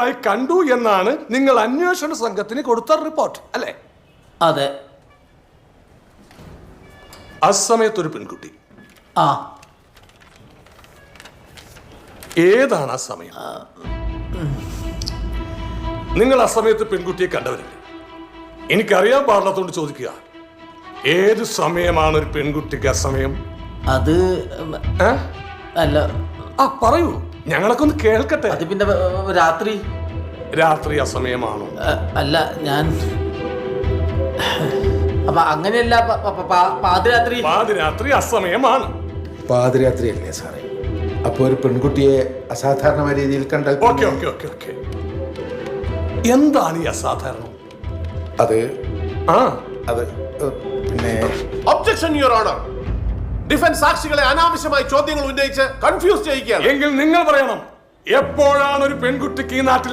അടുത്തായി കണ്ടു എന്നാണ് നിങ്ങൾ അന്വേഷണ സംഘത്തിന് കൊടുത്ത റിപ്പോർട്ട് അല്ലേ? അതെ. അസമയത്ത് ഒരു പെൺകുട്ടി. ആ. ഏതാണ് ആ സമയം? നിങ്ങൾ ആ സമയത്ത് പെൺകുട്ടിയെ കണ്ടവരില്ല? എനിക്കറിയാൻ പാടില്ലാത്തോണ്ട് ചോദിക്കുക. ഏത് സമയമാണ് ഒരു പെൺകുട്ടിക്ക് ആ സമയം? അത് ഏ? അല്ല. ആ പറയൂ. ഞങ്ങളൊക്കെ ഒന്ന് കേൾക്കട്ടെ. അത് പിന്നെ രാത്രി? രാത്രി അസമയമാണോ സമയമാണോ? അല്ല ഞാൻ അപ്പൊ അങ്ങനെയല്ല പ- പ- പ- പാതിരാത്രി. പാതിരാത്രി അസമയമാണ് പാതിരാത്രി അല്ലേ സാറേ? അപ്പോൾ ഒരു പെൺകുട്ടിയെ അസാധാരണമായ രീതിയിൽ കണ്ടാൽ ഓക്കെ ഓക്കെ ഓക്കെ ഓക്കെ. എന്താണ് ഈ അസാധാരണം? അത് ആ. അത് ഏഹ്, പിന്നെ ഒബ്ജക്ഷൻ യുവർ ഓണർ ഡിഫൻസ് സാക്ഷികളെ അനാവശ്യമായി ചോദ്യങ്ങൾ ഉന്നയിച്ച് കൺഫ്യൂസ് ചെയ്യിക്കുകയാണ്. എങ്കിൽ നിങ്ങൾ പറയണം എപ്പോഴാണ് ഒരു പെൺകുട്ടിക്ക് ഈ നാട്ടിൽ